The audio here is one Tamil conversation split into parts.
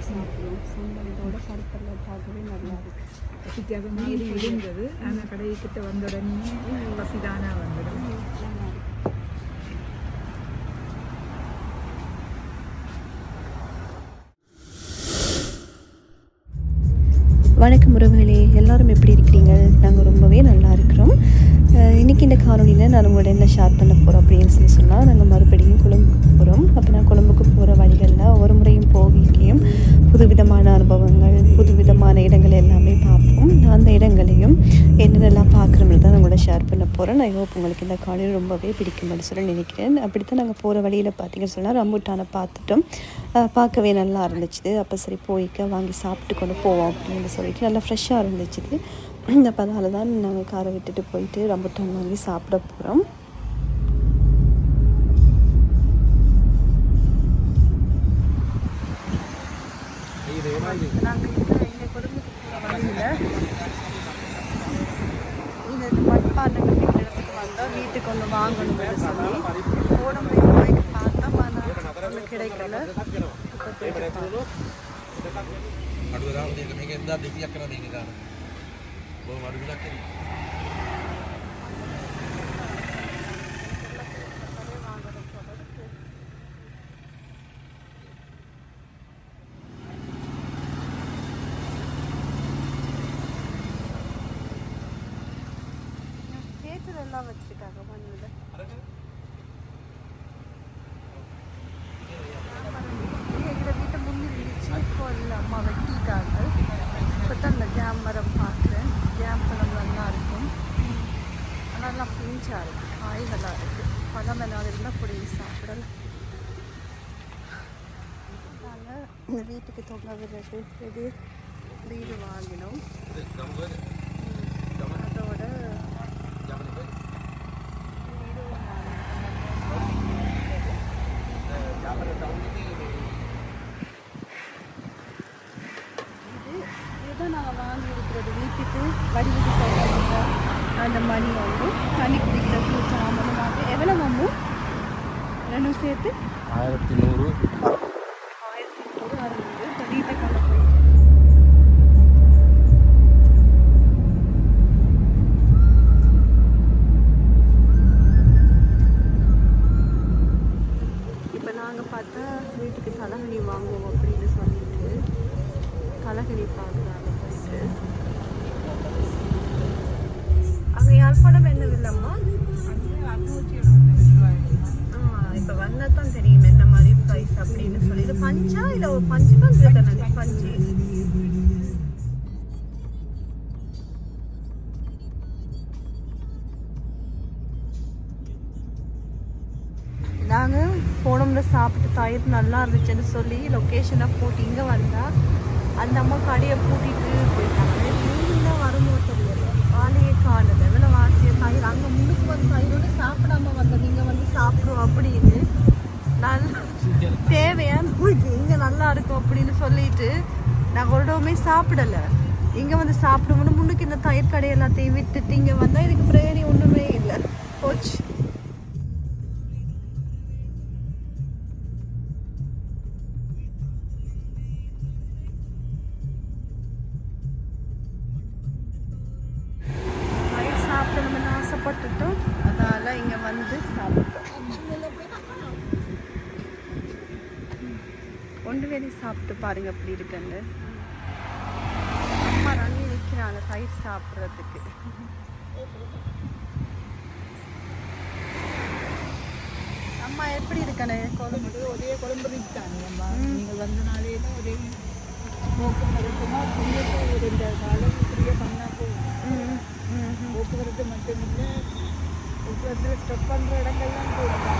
வாங்கி சாப்பிடுவோம் சம்பளத்தோட பருப்பெல்லாம் பார்க்கவே நல்லா இருக்கு பசிக்காத மீறி இருந்தது ஆனால் கடைக்கிட்ட வந்த உடனே பசிதானா வந்துடும் வணக்கம் உறவுகளே எல்லாரும் எப்படி இருக்கிறீங்க நாங்கள் இன்றைக்கி இந்த காணொலியில் நான் உங்களோட என்ன ஷேர் பண்ண போகிறோம் அப்படின்னு சொல்லி சொன்னால் நாங்கள் மறுபடியும் கொழும்புக்கு போகிறோம் அப்போ நான் கொழும்புக்கு போகிற வழிகளில் ஒரு முறையும் போகிக்கையும் புதுவிதமான அனுபவங்கள் புதுவிதமான இடங்கள் எல்லாமே பார்ப்போம். நான் அந்த இடங்களையும் என்னென்னலாம் பார்க்குறோம்னு தான் உங்களோட ஷேர் பண்ண போகிறேன் நான் ஹோப் உங்களுக்கு இந்த காலையில் ரொம்பவே பிடிக்கும்னு சொல்லி நினைக்கிறேன். அப்படி தான் நாங்கள் போகிற வழியில் பார்த்தீங்கன்னு சொன்னால் ரம்புட்டானை பார்த்துட்டோம். பார்க்கவே நல்லா இருந்துச்சு. அப்போ சரி போய்க்க வாங்கி சாப்பிட்டு கொண்டு போவோம் அப்படின்னு சொல்லிட்டு நல்லா ஃப்ரெஷ்ஷாக இருந்துச்சு. இந்த பதால் தான் நாங்கள் காரை விட்டுட்டு போயிட்டு டைம் வாங்கி சாப்பிட போகிறோம் இது மட்பாண்டம் இடத்துக்கு வந்தோம் வீட்டுக்கு ஒன்று வாங்கணும் சொல்லி போட முடியும் பார்த்தோம் ஆனால் கிடைக்கல அடுத்ததாக நீங்கள் எந்த திவ்யக்கணும் நீங்கள் தான்? Oğlum hadi bir dakika. Theatre எல்லாம் வச்சுருக்காங்க மண்ணில் ஆனால் புளிஞ்சாக இருக்குது காய்களாக இருக்குது பழம் எல்லாம் இருந்தால் பிடிங்கி சாப்பிடலாம். நாங்கள் இந்த வீட்டுக்கு தொங்க விடுறது இது வீடு வாங்கினோம். அதோட இது இதுதான் நாங்கள் வாங்கியிருக்கிறது வீட்டுக்கு. வடிவீடு அந்த மணி வந்து தண்ணி குடிக்கிற ஃப்ரூட்ஸ் எவ்வளவு ரெண்டும் சேர்த்து? ஆயிரத்தி நூறு. என்ன அப்படின்னு சொல்லி. இது பஞ்சா இல்லை ஒரு பஞ்சு தான் தானே பஞ்சு. நாங்கள் போனோம்ல சாப்பிட்டு தயிர் நல்லா இருந்துச்சுன்னு சொல்லி லொக்கேஷனை போட்டு இங்கே வந்தால் அந்த அம்மா கடையை பூட்டிட்டு போயிட்டாங்க. நாங்கள் ஒரு சாப்பிடலை. இங்கே வந்து சாப்பிடுவோம்னு முன்னுக்கு இந்த தயிர் கடை எல்லாத்தையும் விட்டுட்டு இங்கே வந்தால் இதுக்கு பிரியாணி ஒன்றுமே இல்லை. போச்சு. சாப்பிடணும்னு ஆசைப்பட்டுட்டோம். அதனால் இங்கே வந்து சாப்பிட்டோம். கொண்டு வெளி சாப்பிட்டு பாருங்க அப்படி இருக்குன்னு. தயிர் சாப்பிட்றதுக்கு. அம்மா எப்படி இருக்கனே? குழம்பு ஒரே குழம்பு இருக்காங்க அம்மா. நீங்கள் வந்த நாளே தான் ஒரே போக்குவரத்துமா புண்ணியத்தை இந்த காலம் இப்படியே பண்ணால் போகும் போக்குவரத்து மட்டுமில்லை போக்குவரத்தில் ஸ்டெப் பண்ணுற இடங்கள்லாம் போயிருக்காங்க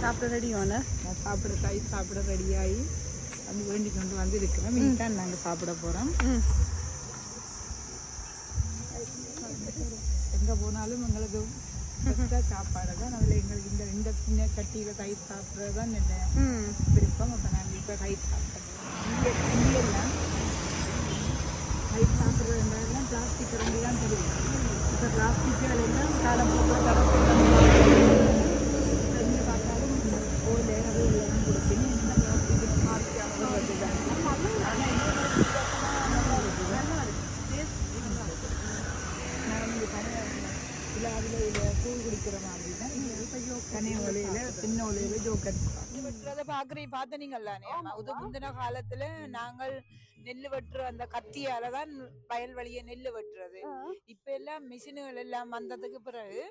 சாப்பிட ரெடி ஆன நான் சாப்பிட தாய் சாப்பிட ரெடியாகி வந்து வேண்டி கொண்டு வந்து இருக்கிறோம் இதுதான் நாங்கள் சாப்பிட போகிறோம் எங்கே போனாலும் எங்களுக்கு பெஸ்ட்டாக சாப்பாடு தான். அதில் எங்களுக்கு இந்த இந்த சின்ன கட்டியில் தயிர் சாப்பிட்றது தான் விருப்பம். அப்போ நாங்கள் இப்போ தயிர் சாப்பிட்றோம். இங்கே இங்கெல்லாம் தயிர் சாப்பிட்றோம் சாப்பிட்றதுலாம் பிளாஸ்டிக் கரண்டி தான் தெரியும். இப்போ பிளாஸ்டிக் எல்லாம் காலம் போக்கில் பார்த்தாலும் ஓலை அது இதெல்லாம் கொடுப்பீங்க இந்த பிளாஸ்டிக் மாற்றியாக வருதுதான் ஆனால் இல்லை அதில் இதில் கூழ் குடிக்கிற மாதிரி தான். தனி ஒலையில் சின்ன ஒலையில் ஜோக்கர் வெட்டுறதை பார்க்குறீங்க பார்த்தனீங்கல்லானே இது முந்தின காலத்தில் நாங்கள் நெல் வெட்டுற அந்த கத்தியால தான் வயல் வழியை நெல் வெட்டுறது இப்போ எல்லாம் மிஷினுகள் எல்லாம் வந்ததுக்கு பிறகு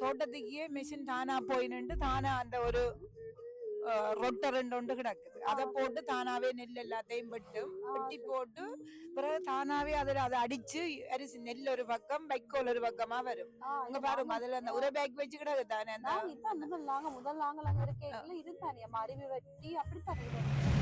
தோட்டத்துக்கே மிஷின் தானா போய் நின்று தானா அந்த ஒரு ரொட்டை ரெண்டு ஒன்று கிடக்குது. அதை போட்டு தானாவே நெல் எல்லாத்தையும் வெட்டும். வெட்டி போட்டு பிறகு தானாவே அதில் அதை அடிச்சு அரிசி நெல் ஒரு பக்கம் வைக்கோல் ஒரு பக்கமா வரும். அங்க பாருங்க அதுல அந்த உர பேக் வச்சு கிடக்கு தானே முதல் நாங்க முதல் நாங்கள் அங்க இருக்கையில இது தானே அருவி வெட்டி அப்படி தானே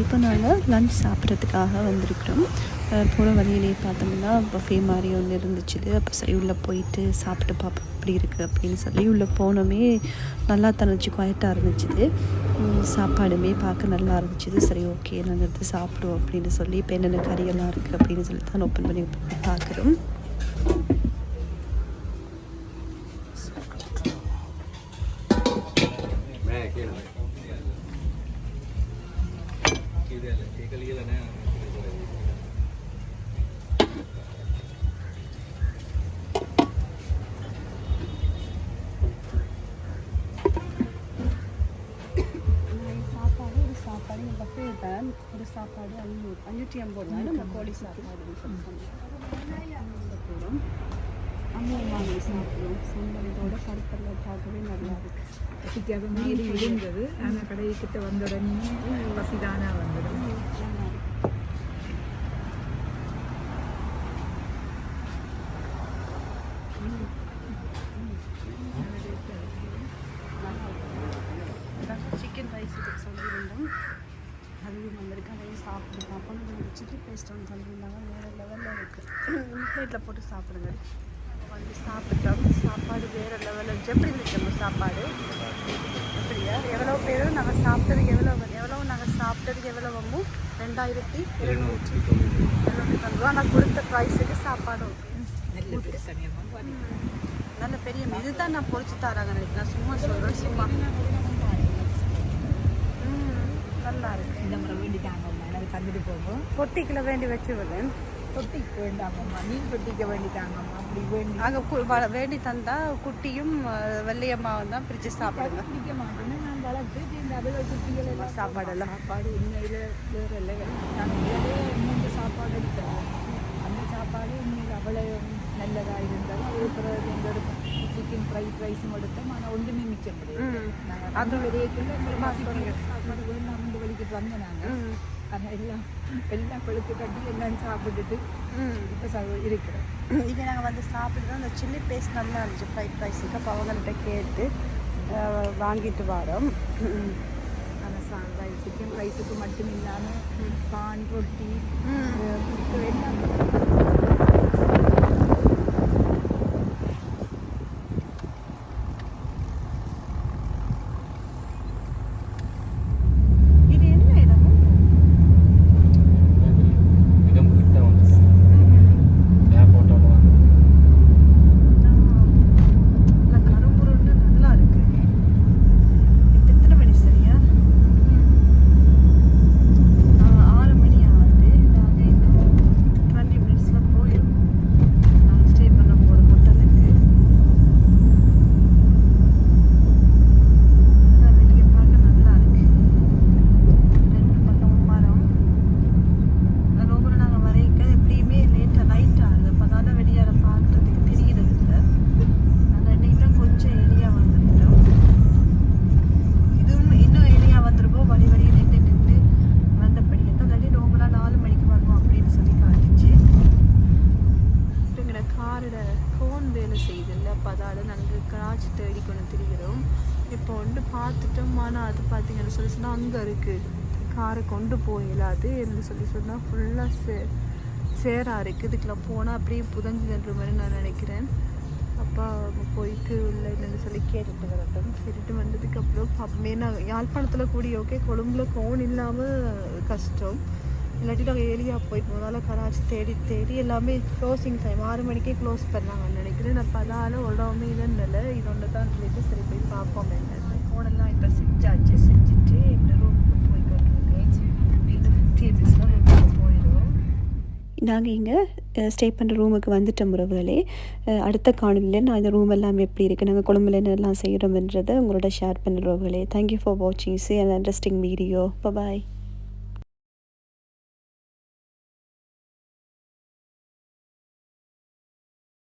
இப்போ நாங்கள் லஞ்ச் சாப்பிட்றதுக்காக வந்திருக்கிறோம். போகிற வழியிலே பார்த்தோம்னா பஃபே மாதிரி ஒன்று இருந்துச்சு அப்போ சரி உள்ளே போயிட்டு சாப்பிட்டு பார்ப்போம். எப்படி இருக்குது அப்படின்னு சொல்லி உள்ளே போனோமே நல்லா தனிச்சு குவாய்ட்டாக இருந்துச்சுது. சாப்பாடுமே பார்க்க நல்லா இருந்துச்சு சரி ஓகே நாங்கள் எடுத்து சாப்பிடுவோம் அப்படின்னு சொல்லி இப்போ என்னென்ன கறியெல்லாம் இருக்குது அப்படின்னு சொல்லி தான் ஓப்பன் பண்ணி பார்க்குறோம். அஞ்சூற்றி ஐம்பது ரூபாய். நம்ம கோழி சாப்பாடு போகிறோம் அம்மா வாங்கி சாப்பிடுவோம். சம்பளத்தோட கருப்பல்ல பார்க்கவே நல்லா இருக்கு. பசிக்காத மாதிரி இருந்தது. ஆனா கடைக்கிட்ட வந்த உடனே பசிதானா வந்துடும் நல்லா இருக்கு சிக்கன் ரைஸ் இதுக்கு சொல்லியிருந்தோம் அதுவும் வந்திருக்கு அதையும் சாப்பிட்டு பார்ப்போம் நம்ம ஒன்று சொல்லியிருந்தாங்க. வேறு லெவலில் இருக்குது பிளேட்டில் போட்டு சாப்பிடுங்க. வந்து சாப்பிட்டோம். சாப்பாடு வேறு லெவலில் இருந்துச்சு. எப்படி இருந்துச்சு நம்ம சாப்பாடு? அப்படியா? எவ்வளோ பேரும் நாங்கள் சாப்பிட்டதுக்கு எவ்வளோ எவ்வளோ நாங்கள் சாப்பிட்டதுக்கு எவ்வளோ வமோ ரெண்டாயிரத்தி எழுநூற்றி எழுநூற்றி தொண்ணூறு. ஆனால் கொடுத்த ப்ரைஸுக்கு சாப்பாடும் நல்ல பெரிய. இதுதான் நான் பொரிச்சு தராங்க. நினைக்கிறேன் சும்மா சொல்கிறேன் சும்மா. நல்லா இருக்கு இந்த முறை வேண்டிட்டாங்கம்மா எனக்கு தந்துட்டு போகும் பொட்டிக்கில் வேண்டி வச்சு விடுறேன் தொட்டிக்கு வேண்டாமம்மா மீன் தொட்டிக்க வேண்டிட்டாங்கம்மா அப்படி வேண்டி அங்கே வேண்டி தந்தா குட்டியும் வெள்ளையம்மாவும் தான் பிரித்து சாப்பிடுங்க பிடிக்க மாட்டேன்னு நான் வளர்த்து இந்த அதில் குட்டிகள் எல்லாம் சாப்பாடெல்லாம். சாப்பாடு உண்மையில் வேறு இல்லை முதலே மூன்று சாப்பாடு எடுத்தேன் அந்த சாப்பாடு உண்மையில் அவ்வளோ நல்லதாக இருந்தது அதே பிறகு எங்களோட சிக்கன் ஃப்ரைட் ரைஸும் எடுத்தோம் ஆனால் ஒன்றுமே மிச்சம் கிடையாது. நாங்கள் அது வரைக்குள்ள சாப்பாடு வேண்டாம் வழிக்கு வந்தோம் நாங்கள் ஆனால் எல்லாம் எல்லாம் கொழுத்து கட்டி எல்லாம் சாப்பிட்டுட்டு இப்போ இருக்கிறோம். இங்கே நாங்கள் வந்து சாப்பிட்டு அந்த சில்லி பேஸ்ட் நல்லா இருந்துச்சு ஃப்ரைட் ரைஸுக்கு அப்போ அவங்கள்ட்ட கேட்டு வாங்கிட்டு வரோம். ஆனால் சா சிக்கன் ரைஸுக்கு மட்டும் இல்லாமல் பான் ரொட்டி எல்லாம் இது என்ன இடமும் மிகவும் கிட்ட வந்து ஏர்போர்ட்டோட வந்து நல்லா கருமுருன்னு நல்லா இருக்கு இப்போ எத்தனை மணி சரியா ஆ, ஆறு மணி ஆகுது நாங்கள் இன்னும் டுவெண்ட்டி மினிட்ஸில் காரோட ஃபோன் வேலை செய்யுதில்ல அப்போ அதால் நாங்கள் காய்ச்சி தேடி கொண்டு திரிகிறோம் இப்போ வந்து பார்த்துட்டோம் ஆனால் அது பார்த்தீங்கன்னு எங்கே அங்கே இருக்குது காரை கொண்டு போயிடாது என்று சொல்லி சொன்னால் ஃபுல்லாக சே சேராக இருக்குது இதுக்கெலாம் போனால் அப்படியே புதஞ்சுன்ற மாதிரி நான் நினைக்கிறேன். அப்பா போயிட்டு உள்ள என்னன்னு சொல்லி கேட்டுட்டு வரட்டும். கேட்டுட்டு வந்ததுக்கப்புறம் அப்பமே நான் யாழ்ப்பாணத்தில் கூடி ஓகே கொழும்புல ஃபோன் இல்லாமல் கஷ்டம். இல்லாட்டி நாங்கள் ஏரியா போயிட்டு முதல்ல கராச்சி தேடி தேடி எல்லாமே க்ளோசிங் டைம் ஆறு மணிக்கே க்ளோஸ் பண்ணாங்கன்னு நினைக்கிறேன். நான் அதால் உடம்பு இல்லைன்னு இது ஒன்று தான் சொல்லிட்டு சரி போய் பார்ப்போம் என்ன. ஃபோனெல்லாம் இப்போ செஞ்சாச்சு செஞ்சுட்டு இந்த ரூமுக்கு போய் கொண்டிருக்கேன் போயிடும் நாங்கள் இங்கே ஸ்டே பண்ணுற ரூமுக்கு வந்துட்டோம் உறவுகளே அடுத்த காணொலியில் நான் இந்த ரூம் எல்லாம் எப்படி இருக்குது நாங்கள் கொழும்புல என்னெல்லாம் செய்கிறோம்ன்றதை உங்களோட ஷேர் பண்ணுற உறவுகளே தேங்க்யூ ஃபார் வாட்சிங் see and interesting video bye